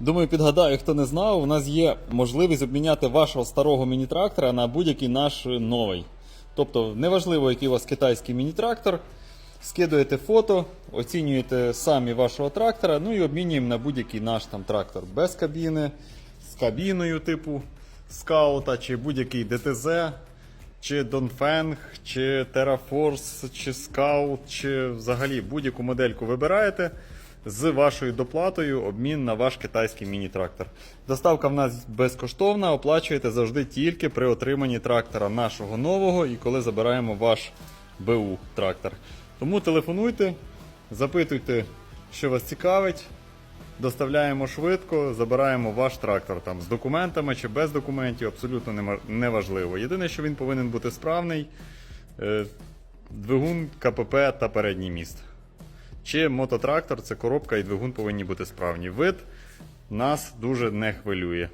Думаю, підгадаю, хто не знав, у нас є можливість обміняти вашого старого міні-трактора на будь-який наш новий. Тобто, неважливо, який у вас китайський міні-трактор, скидуєте фото, оцінюєте самі вашого трактора, ну і обмінюємо на будь-який наш там трактор без кабіни, з кабіною типу скаута, чи будь-який ДТЗ, чи Донфенг, чи Terraforce, чи Scout, чи взагалі будь-яку модельку вибираєте з вашою доплатою обмін на ваш китайський міні-трактор. Доставка в нас безкоштовна, оплачуєте завжди тільки при отриманні трактора нашого нового і коли забираємо ваш БУ трактор. Тому телефонуйте, запитуйте, що вас цікавить. Доставляємо швидко, забираємо ваш трактор там з документами чи без документів, абсолютно неважливо. Єдине, що він повинен бути справний, е, двигун, КПП та передній міст. Чи мототрактор це коробка і двигун повинні бути справні. Вид нас дуже не хвилює.